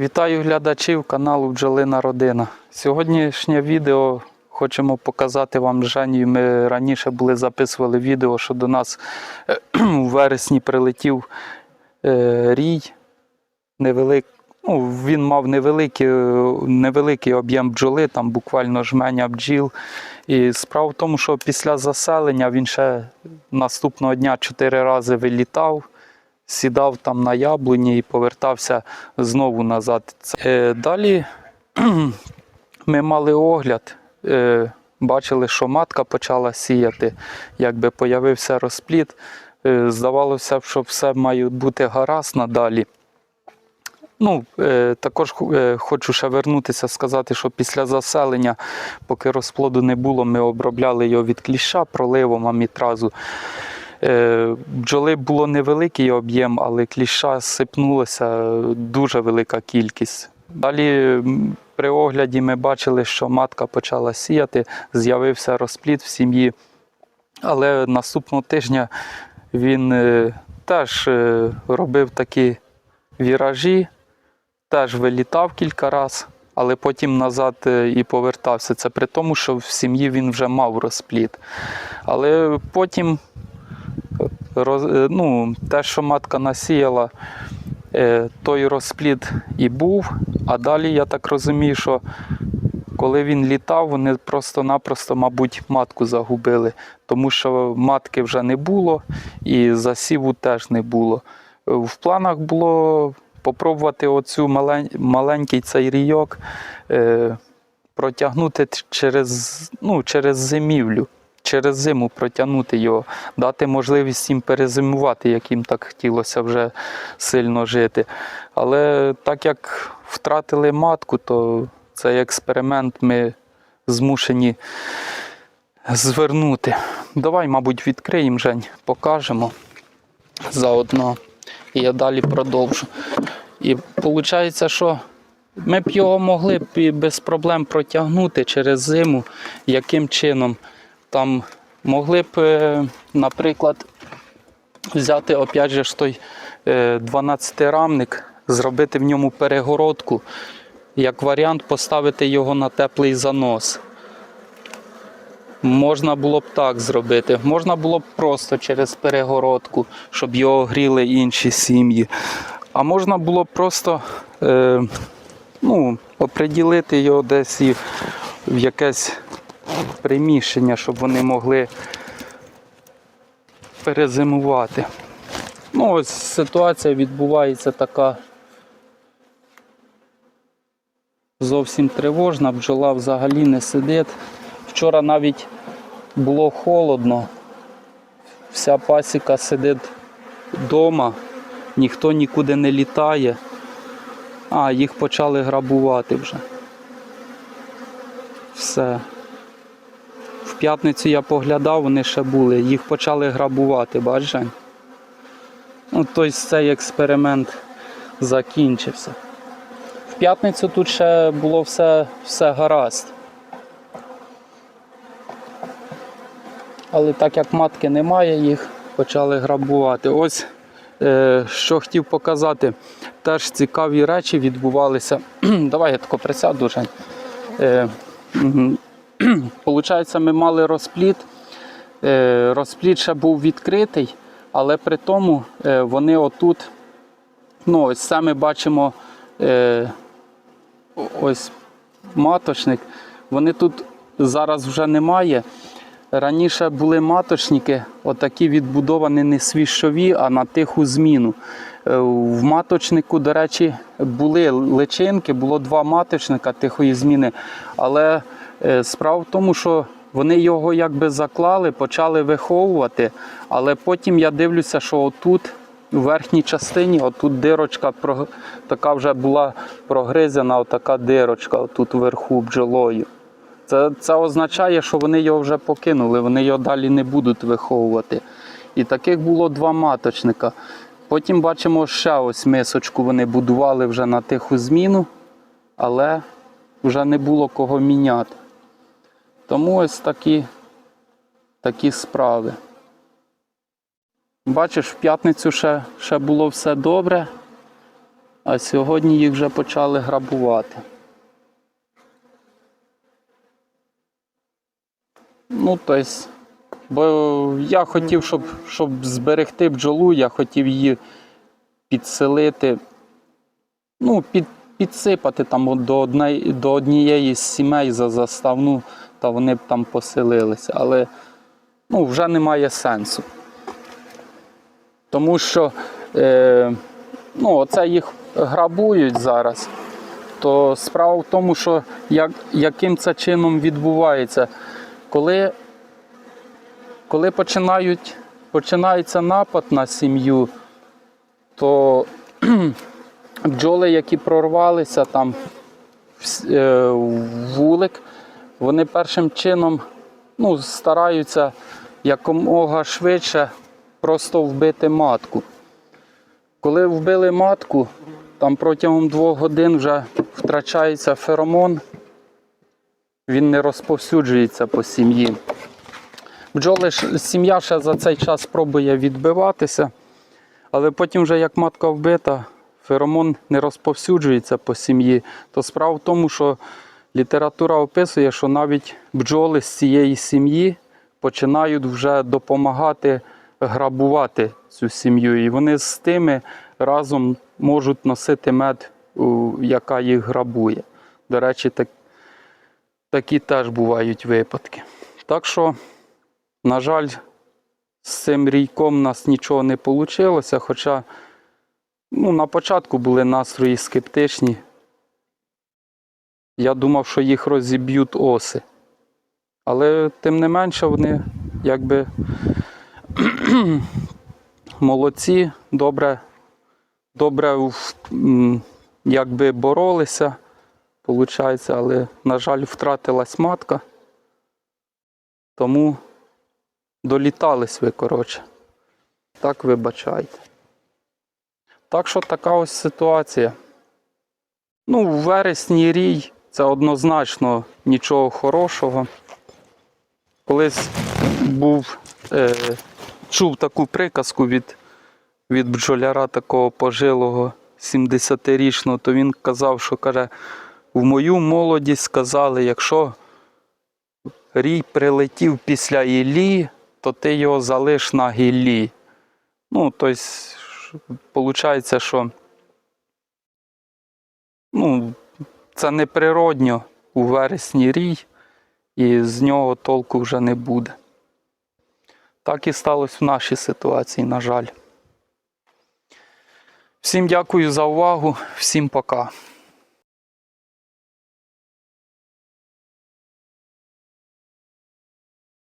Вітаю глядачів каналу Бджолина Родина. Сьогоднішнє відео хочемо показати вам Женю. Ми раніше були записували відео, що до нас е, у вересні прилетів е, рій. Невелик, ну, він мав невеликий, е, невеликий об'єм бджоли, там буквально жменя бджіл. І справа в тому, що після заселення він ще наступного дня чотири рази вилітав сідав там на яблуні і повертався знову назад. Е, далі ми мали огляд, е, бачили, що матка почала сіяти, якби появився розплід. Е, здавалося б, що все має бути гаразд надалі. Ну, також хочу ще вернутися, сказати, що після заселення, поки розплоду не було, ми обробляли його від кліща проливом амітразу. Е, Бджоли було невеликий об'єм, але кліща сипнулося дуже велика кількість. Далі при огляді ми бачили, що матка почала сіяти, з'явився розплід в сім'ї. Але наступного тижня він е, теж е, робив такі віражі, теж вилітав кілька разів, але потім назад і повертався. Це при тому, що в сім'ї він вже мав розплід. Але потім роз, е, ну, те, що матка насіяла, е, той розплід і був. А далі я так розумію, що коли він літав, вони просто-напросто, мабуть, матку загубили, тому що матки вже не було і засіву теж не було. В планах було попробувати оцю малень, маленький цей рійок е, протягнути через, ну, через зимівлю через зиму протягнути його, дати можливість їм перезимувати, як їм так хотілося вже сильно жити. Але так як втратили матку, то цей експеримент ми змушені звернути. Давай, мабуть, відкриємо Жень, покажемо заодно. І я далі продовжу. І виходить, що ми б його могли б без проблем протягнути через зиму, яким чином там могли б, е, наприклад, взяти опять же той 12-рамник, зробити в ньому перегородку, як варіант поставити його на теплий занос. Можна було б так зробити. Можна було б просто через перегородку, щоб його гріли інші сім'ї. А можна було б просто е, ну, оприділити його десь і в якесь приміщення, щоб вони могли перезимувати. Ну, ось ситуація відбувається така зовсім тривожна, бджола взагалі не сидить. Вчора навіть було холодно, вся пасіка сидить вдома, ніхто нікуди не літає, а їх почали грабувати вже. Все. П'ятницю я поглядав, вони ще були, їх почали грабувати, бачиш? Ну, тобто цей експеримент закінчився. В п'ятницю тут ще було все, все гаразд. Але так як матки немає, їх почали грабувати. Ось е, що хотів показати, теж цікаві речі відбувалися. Давай я тако присяду, Жень. Получається, ми мали розплід. Е, Розплід ще був відкритий, але при тому е, вони отут, ну ось ми бачимо е, ось маточник. Вони тут зараз вже немає. Раніше були маточники, отакі відбудовані не свіщові, а на тиху зміну. В маточнику, до речі, були личинки, було два маточника тихої зміни. Але справа в тому, що вони його якби заклали, почали виховувати, але потім я дивлюся, що отут, у верхній частині, отут дирочка така вже була прогризена, отака дирочка, отут вверху бджолою. Це, це означає, що вони його вже покинули, вони його далі не будуть виховувати. І таких було два маточника. Потім бачимо ще ось мисочку вони будували вже на тиху зміну, але вже не було кого міняти. Тому ось такі, такі справи. Бачиш, в п'ятницю ще, ще було все добре, А сьогодні їх вже почали грабувати. Ну, тобто, бо я хотів, щоб, щоб зберегти бджолу, я хотів її підселити, ну, під, підсипати там до однієї з сімей за заставну, та вони б там поселилися. Але ну, вже немає сенсу. Тому що е, ну, оце їх грабують зараз. То справа в тому, що як, яким це чином відбувається, коли, коли починають, починається напад на сім'ю, то бджоли, які прорвалися там е, в вулик, вони першим чином ну, стараються якомога швидше просто вбити матку. Коли вбили матку, там протягом двох годин вже втрачається феромон, він не розповсюджується по сім'ї. Бджоли сім'я ще за цей час пробує відбиватися, але потім, вже як матка вбита, феромон не розповсюджується по сім'ї. То справа в тому, що література описує, що навіть бджоли з цієї сім'ї починають вже допомагати грабувати цю сім'ю. І вони з тими разом можуть носити мед, яка їх грабує. До речі, так, такі теж бувають випадки. Так що, на жаль, з цим рійком у нас нічого не вийшло, хоча ну, на початку були настрої скептичні. Я думав, що їх розіб'ють оси. Але тим не менше вони якби молодці, добре, добре якби боролися, виходить, але, на жаль, втратилась матка. Тому долітались ви, коротше. Так вибачайте. Так що така ось ситуація. Ну, в вересні рій це однозначно нічого хорошого. Колись був, е, чув таку приказку від, від бджоляра такого пожилого 70-річного, то він казав, що каже, в мою молодість сказали, якщо рій прилетів після Іллі, то ти його залиш на гіллі. Ну, тобто, виходить, що ну, це неприродньо у вересні рій, і з нього толку вже не буде. Так і сталося в нашій ситуації, на жаль. Всім дякую за увагу, всім пока.